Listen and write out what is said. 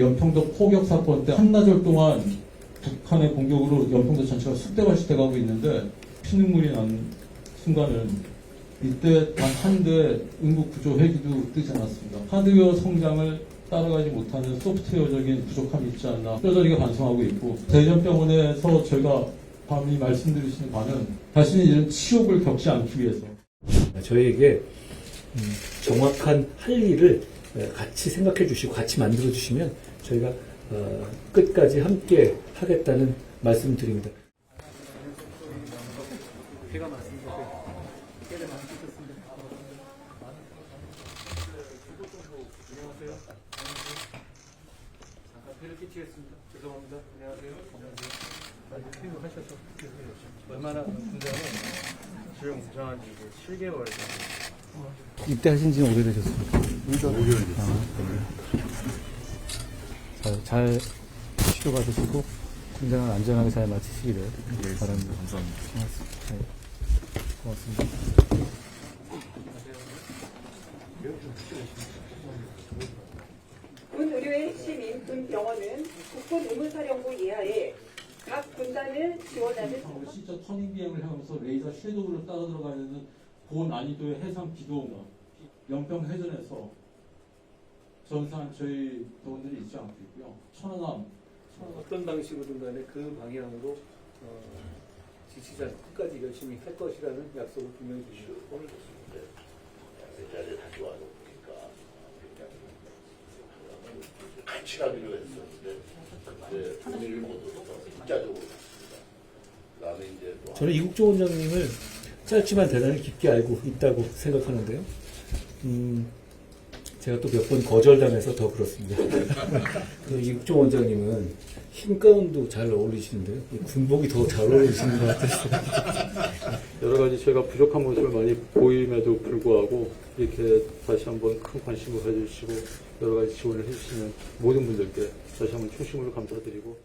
연평도 포격 사건 때 한나절 동안 북한의 공격으로 연평도 전체가 쑥대밭이 돼가고 있는데 피눈물이 난 순간은 이때 단 한 대 응급 구조 헬기도 뜨지 않았습니다. 하드웨어 성장을 따라가지 못하는 소프트웨어적인 부족함이 있지 않나 뼈저리게 반성하고 있고 대전병원에서 저희가 감히 말씀드리시는 바는 다시는 이런 치욕을 겪지 않기 위해서 저희에게 음, 정확한 할 일을 에, 같이 생각해 주시고 같이 만들어 주시면 저희가 어, 끝까지 함께 하겠다는 말씀 드립니다. 배가 많습니다. 배를 많이 드셨습니다. 안녕하세요. 잠깐 배를 끼치겠습니다. 죄송합니다. 안녕하세요. 안녕하세요. 많이 피곤하셔서 얼마나 군대는 지금 구정한 지 7개월 입대하신 지는 오래되셨습니까? 5개월 잘, 잘 치료 받으시고 군생활 안전하게 잘 마치시기를 바랍니다. 감사합니다. 네, 고맙습니다. 군 의료의 핵심 인 군 병원은 국군 의무사령부 이하에 각 군단을 지원하는 정말 실제 터닝 비행을 하면서 레이저 섀도우를 따라 들어가야 되는 고난이도의 해상 기동 연평 해전에서 전사한 저희 대원들이 있지 않고 있고요. 천안함, 어떤 방식으로든 간에 그 방향으로 어, 않고 끝까지 열심히 할 것이라는 약속을 분명히 주시고 오늘 좋습니다. 그 자리에 다시 와서 보니까 굉장히 같이 가기로 했었는데 그때 오늘 못 얻어서 국자적으로 갔습니다. 그다음에 이제 또 저는 이국조 원장님을 짧지만 대단히 깊게 알고 있다고 생각하는데요. 음, 제가 또 몇 번 거절당해서 더 그렇습니다. 그 이국조 원장님은 흰 가운도 잘 어울리시는데요. 이 군복이 더 잘 어울리시는 것 같아서. 여러 가지 제가 부족한 모습을 많이 보임에도 불구하고 이렇게 다시 한번 큰 관심을 가져주시고 여러 가지 지원을 해주시는 모든 분들께 다시 한번 충심으로 감사드리고